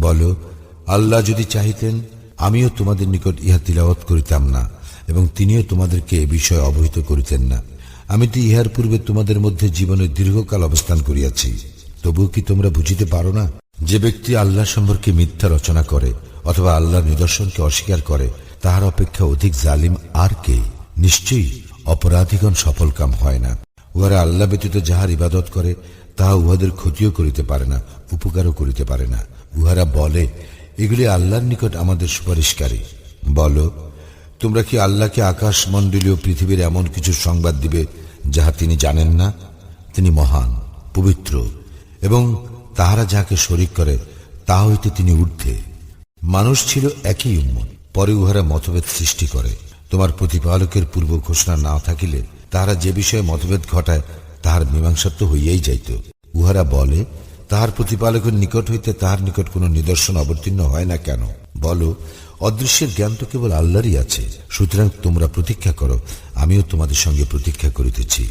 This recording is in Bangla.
বলো, আল্লাহ যদি চাহিতেন, আমিও তোমাদের নিকট ইহা তিলাওয়াত করিতাম না, এবং তিনিও তোমাদেরকে এ বিষয়ে অবহিত করিতেন না। আমি তো ইহার পূর্বে তোমাদের মধ্যে জীবনের দীর্ঘকাল অবস্থান করিয়াছি। তবুও কি তোমরা বুঝিতে পারো না? যে ব্যক্তি আল্লাহ সম্পর্কে মিথ্যা রচনা করে, অথবা আল্লাহর নিদর্শনকে অস্বীকার করে, তাহার অপেক্ষা অধিক জালিম আর কে? নিশ্চয়ই অপরাধীগণ সফলকাম হয় না। উহারা আল্লাহ ব্যতীত যাহার ইবাদত করে, তাহা উহাদের ক্ষতিও করিতে পারে না, উপকারও করিতে পারে না। উহারা বলে, এগুলি আল্লাহর নিকট আমাদের সুপারিশকারী। বলো, তোমরা কি আল্লাহকে আকাশ মণ্ডলীয় পৃথিবীর এমন কিছু সংবাদ দিবে, যাহা তিনি জানেন না? তিনি মহান, পবিত্র, এবং তাহারা যাহাকে শরিক করে, তা হইতে তিনি ঊর্ধ্বে। মানুষ ছিল একই উম্মত, পরে উহারা মতভেদ সৃষ্টি করে। তোমার প্রতিপালকের পূর্ব ঘোষণা না থাকিলে তাহারা যে বিষয়ে মতভেদ ঘটায়, তাহার মীমাংসা তো হইয়াই যাইত। উহারা বলে, তাহার প্রতিপালকের নিকট হইতে তাহার নিকট কোনো নিদর্শন অবতীর্ণ হয় না কেন? বলো, অদৃশ্যের জ্ঞান তো কেবল আল্লাহরই আছে। সুতরাং তোমরা প্রতীক্ষা করো, আমিও তোমাদের সঙ্গে প্রতীক্ষা করিতেছি।